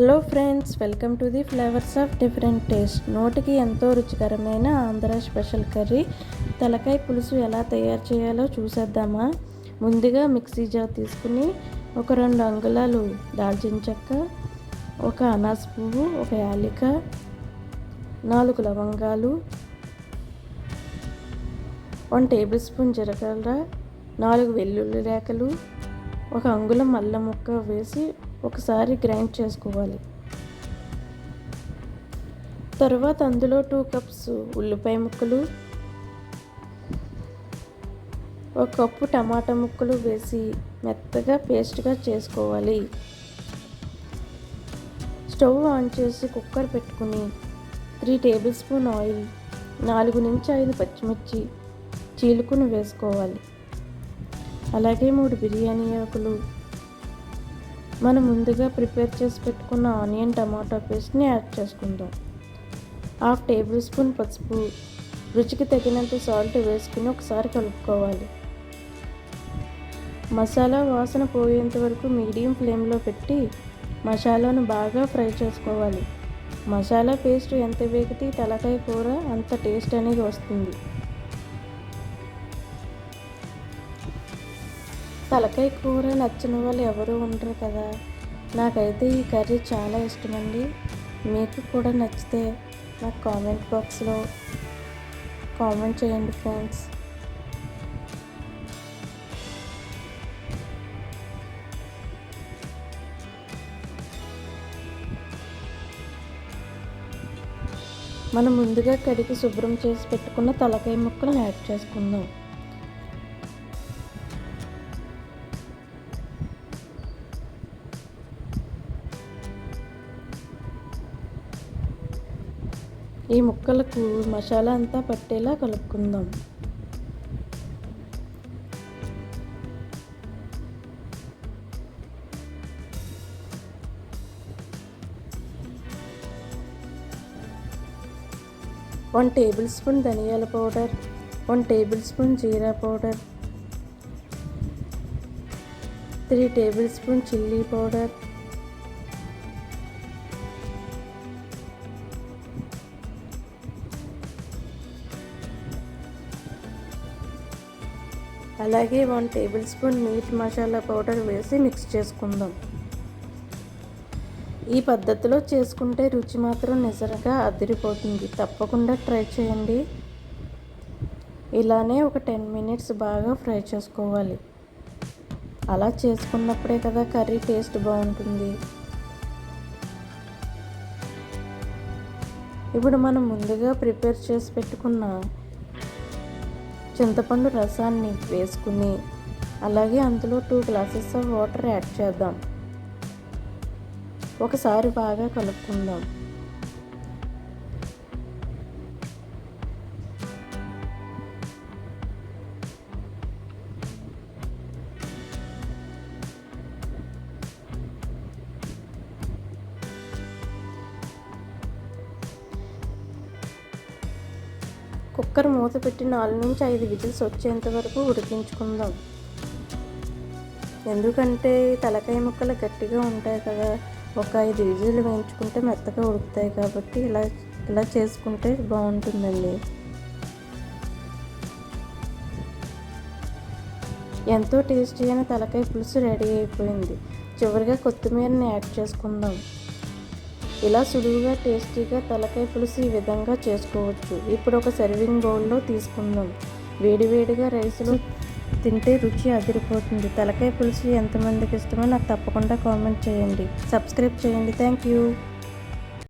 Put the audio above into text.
Hello friends welcome to the flavours of different taste. నోటికి ఎంతో రుచికరమైన ఆంధ్ర స్పెషల్ కర్రీ. తలకాయ పులుసు ఎలా తయారు చేయాలో చూసేద్దామా? ముందుగా మిక్సీ జార్ తీసుకుని ఒక రెండు అంగుళాలు దాల్చిన చెక్క ఒక అనాస పువ్వు ఒక యాలిక నాలుగు లవంగాలు వన్ టేబుల్ స్పూన్ జీలకర్ర నాలుగు వెల్లుల్లి రేకలు ఒక అంగుళం అల్లం ముక్క వేసి ఒకసారి గ్రైండ్ చేసుకోవాలి. తర్వాత అందులో టూ కప్స్ ఉల్లిపాయ ముక్కలు ఒక కప్పు టమాటా ముక్కలు వేసి మెత్తగా పేస్ట్గా చేసుకోవాలి. స్టవ్ ఆన్ చేసి కుక్కర్ పెట్టుకుని త్రీ టేబుల్ స్పూన్ ఆయిల్ నాలుగు నుంచి ఐదు పచ్చిమిర్చి చీలుకుని వేసుకోవాలి. అలాగే మూడు బిర్యానీ ఆకులు మనం ముందుగా ప్రిపేర్ చేసి పెట్టుకున్న ఆనియన్ టమాటో పేస్ట్ని యాడ్ చేసుకుందాం. హాఫ్ టేబుల్ స్పూన్ పసుపు. రుచికి తగినంత సాల్ట్ వేసుకుని ఒకసారి కలుపుకోవాలి. మసాలా వాసన పోయేంత వరకు మీడియం ఫ్లేమ్లో పెట్టి మసాలాను బాగా ఫ్రై చేసుకోవాలి. మసాలా పేస్ట్ ఎంత వేగితే తలకాయ కూర అంత టేస్ట్ అనేది వస్తుంది. తలకాయ కూర నచ్చిన వాళ్ళు ఎవరు ఉండరు కదా. నాకైతే ఈ కర్రీ చాలా ఇష్టమండి. మీకు కూడా నచ్చితే నాకు కామెంట్ బాక్స్లో కామెంట్ చేయండి ఫ్రెండ్స్. మనం ముందుగా కడిగి శుభ్రం చేసి పెట్టుకున్న తలకాయ ముక్కలను యాడ్ చేసుకుందాం. ఈ ముక్కలకు మసాలా అంతా పట్టేలా కలుపుకుందాం. వన్ టేబుల్ స్పూన్ ధనియాల పౌడర్ వన్ టేబుల్ స్పూన్ జీరా powder three tablespoon chilli powder అలాగే one tablespoon meat masala powder వేసి మిక్స్ చేసుకుందాం. ఈ పద్ధతిలో చేసుకుంటే రుచి మాత్రం నిజంగా అదిరిపోతుంది. తప్పకుండా ట్రై చేయండి. ఇలానే ఒక టెన్ మినిట్స్ బాగా ఫ్రై చేసుకోవాలి. అలా చేసుకున్నప్పుడే కదా కర్రీ టేస్ట్ బాగుంటుంది. ఇప్పుడు మనం ముందుగా ప్రిపేర్ చేసి పెట్టుకున్న చింతపండు రసాన్ని వేసుకుని అలాగే అందులో two glasses of water add చేద్దాం. ఒకసారి బాగా కలుపుకుందాం. కుక్కర్ మూత పెట్టి నాలుగు నుంచి ఐదు విజిల్స్ వచ్చేంత వరకు ఉడికించుకుందాం. ఎందుకంటే తలకాయ ముక్కలు గట్టిగా ఉంటాయి కదా ఒక ఐదు విజిల్ వేయించుకుంటే మెత్తగా ఉడుకుతాయి కాబట్టి ఇలా ఇలా చేసుకుంటే బాగుంటుందండి. ఎంతో టేస్టీ అయిన తలకాయ పులుసు రెడీ అయిపోయింది. చివరిగా కొత్తిమీరని యాడ్ చేసుకుందాం. ఇలా సులువుగా టేస్టీగా తలకాయ పులుసు ఈ విధంగా చేసుకోవచ్చు. ఇప్పుడు ఒక సర్వింగ్ బౌల్లో తీసుకుందాం. వేడివేడిగా రైస్లో తింటే రుచి అదిరిపోతుంది. తలకాయ పులుసు ఎంతమందికి ఇష్టమో నాకు తప్పకుండా కామెంట్ చేయండి. సబ్స్క్రైబ్ చేయండి. Thank you